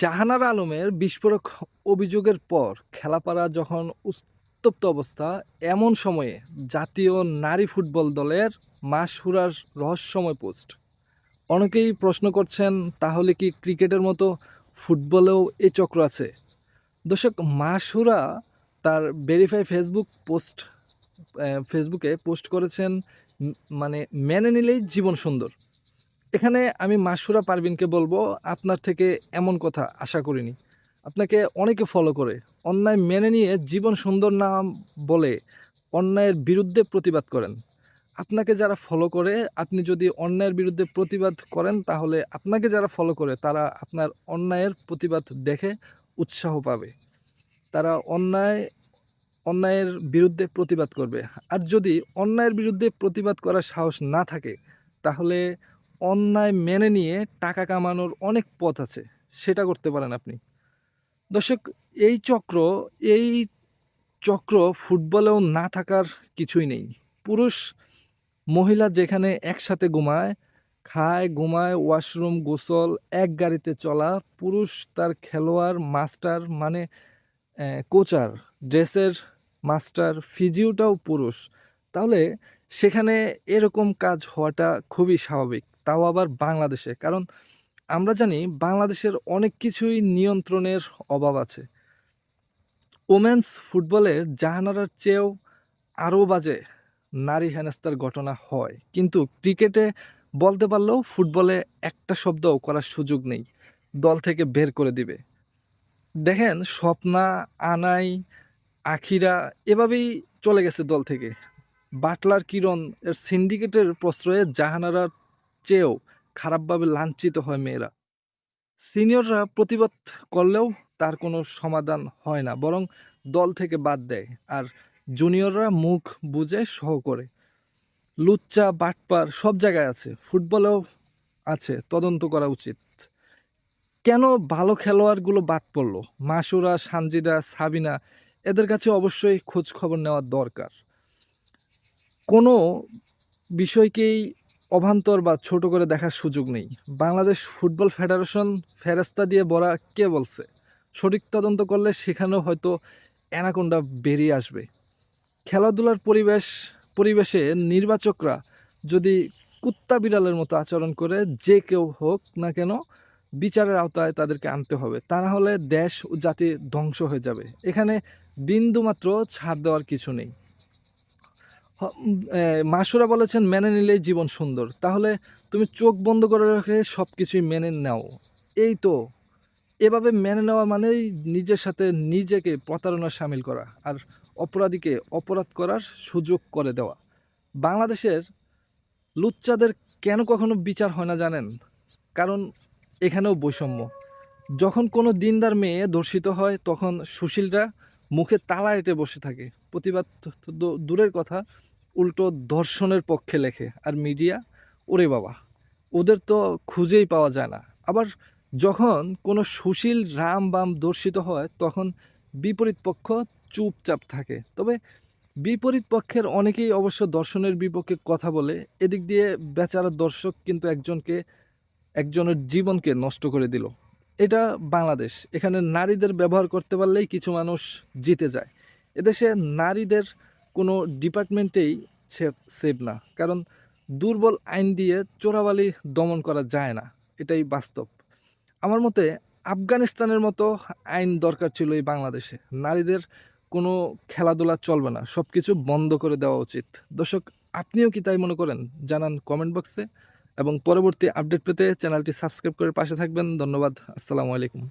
জাহানার আলমের বিস্ফোরক অভিযোগের পর খেলাপাড়া যখন উত্তপ্ত অবস্থা, এমন সময়ে জাতীয় নারী ফুটবল দলের মাসহুরার রহস্যময় পোস্ট। অনেকেই প্রশ্ন করছেন, তাহলে কি ক্রিকেটের মতো ফুটবলেও এই চক্র আছে? দর্শক মাসহুরা তার ভেরিফাই ফেসবুক পোস্ট ফেসবুকে পোস্ট করেছেন মানে মেনে নিলেই জীবন সুন্দর। এখানে আমি মাসুরা পারভিনকে বলব, আপনার থেকে এমন কথা আশা করিনি। আপনাকে অনেকে ফলো করে। অন্যায় মেনে নিয়ে জীবন সুন্দর না বলে অন্যায়ের বিরুদ্ধে প্রতিবাদ করেন। আপনাকে যারা ফলো করে, আপনি যদি অন্যায়ের বিরুদ্ধে প্রতিবাদ করেন, তাহলে আপনাকে যারা ফলো করে, তারা আপনার অন্যায়ের প্রতিবাদ দেখে উৎসাহ পাবে। তারা অন্যায়, অন্যায়ের বিরুদ্ধে প্রতিবাদ করবে। আর যদি অন্যায়ের বিরুদ্ধে প্রতিবাদ করার সাহস না থাকে, তাহলে অন্যায় মেনে নিয়ে টাকা কামানোর অনেক পথ আছে, সেটা করতে পারেন আপনি। দর্শক, এই চক্র এই চক্র ফুটবলেও না থাকার কিছুই নেই। পুরুষ মহিলা যেখানে একসাথে ঘুমায়, খায়, ঘুমায়, ওয়াশরুম, গোসল, এক গাড়িতে চলা, পুরুষ তার খেলোয়াড়, মাস্টার মানে কোচার, ড্রেসের মাস্টার, ফিজিওটাও পুরুষ। তাহলে সেখানে এরকম কাজ হওয়াটা খুবই স্বাভাবিক। তাও আবার বাংলাদেশে। কারণ আমরা জানি বাংলাদেশের অনেক কিছুই নিয়ন্ত্রণের অভাব আছে। ওমেন্স ফুটবলে জাহানারার চেয়েও আরও বাজে নারী হেনস্তার ঘটনা হয়। কিন্তু ক্রিকেটে বলতে পারলেও ফুটবলে একটা শব্দও করার সুযোগ নেই। দল থেকে বের করে দিবে। দেখেন, স্বপ্না, আনাই, আখিরা এভাবেই চলে গেছে দল থেকে। বাটলার কিরণ এর সিন্ডিকেটের প্রশ্রয়ে জাহানারার চেয়েও খারাপভাবে লাঞ্ছিত হয় মেয়েরা। সিনিয়ররা প্রতিবাদ করলেও তার কোনো সমাধান হয় না, বরং দল থেকে বাদ দেয়। আর জুনিয়ররা মুখ বুঝে সহ করে। লুচ্চা, বাটপার সব জায়গায় আছে, ফুটবলেও আছে, তদন্ত করা উচিত। কেন ভালো খেলোয়াড়গুলো বাদ পড়ল? মাসুরা, সানজিদা, সাবিনা, এদের কাছে অবশ্যই খোঁজ খবর নেওয়া দরকার। কোনো বিষয়কেই অভান্তর বা ছোট করে দেখার সুযোগ নেই। বাংলাদেশ ফুটবল ফেডারেশন ফেরেস্তা দিয়ে বলা কে বলছে? সঠিক তদন্ত করলে সেখানেও হয়তো অ্যানাকোন্ডা বেরিয়ে আসবে। খেলাধুলার পরিবেশ, পরিবেশে নির্বাচকরা যদি কুত্তা বিড়ালের মতো আচরণ করে, যে কেউ হোক না কেন বিচারের আওতায় তাদেরকে আনতে হবে। তা না হলে দেশ ও জাতি ধ্বংস হয়ে যাবে। এখানে বিন্দুমাত্র ছাড় দেওয়ার কিছু নেই। মাসুরা বলেছেন, মেনে নিলেই জীবন সুন্দর। তাহলে তুমি চোখ বন্ধ করে রেখে সব কিছুই মেনে নাও। এই তো। এভাবে মেনে নেওয়া মানেই নিজের সাথে নিজেকে প্রতারণা সামিল করা। আর অপরাধীকে অপরাধ করার সুযোগ করে দেওয়া। বাংলাদেশের লুচ্চাদের কেন কখনো বিচার হয় না জানেন? কারণ এখানেও বৈষম্য। যখন কোনো দিনদার মেয়ে ধর্ষিত হয়, তখন সুশীলরা মুখে তালা এঁটে বসে থাকে। প্রতিবাদ দূরের কথা, উল্টো ধর্ষণের পক্ষে লেখে। আর মিডিয়া, ওরে বাবা, ওদের তো খুঁজেই পাওয়া যায় না। আবার যখন কোনো সুশীল রাম বাম দর্শিত হয়, তখন বিপরীত পক্ষ চুপচাপ থাকে। তবে বিপরীত পক্ষের অনেকেই অবশ্য দর্শনের বিপক্ষে কথা বলে, এদিক দিয়ে বেচারা দর্শক কিন্তু একজনকে, একজনের জীবনকে নষ্ট করে দিল। এটা বাংলাদেশ। এখানে নারীদের ব্যবহার করতে পারলেই কিছু মানুষ জিতে যায়। এদেশে নারীদের কোনো ডিপার্টমেন্টেই সেভ না। কারণ দুর্বল আইন দিয়ে চোরাবালি দমন করা যায় না। এটাই বাস্তব। আমার মতে আফগানিস্তানের মতো আইন দরকার ছিল এই বাংলাদেশে। নারীদের কোনো খেলাধুলা চলবে না সব কিছু বন্ধ করে দেওয়া উচিত। দর্শক, আপনিও কি তাই মনে করেন? জানান কমেন্ট বক্সে এবং পরবর্তী আপডেট পেতে চ্যানেলটি সাবস্ক্রাইব করে পাশে থাকবেন। ধন্যবাদ, আসসালামু আলাইকুম।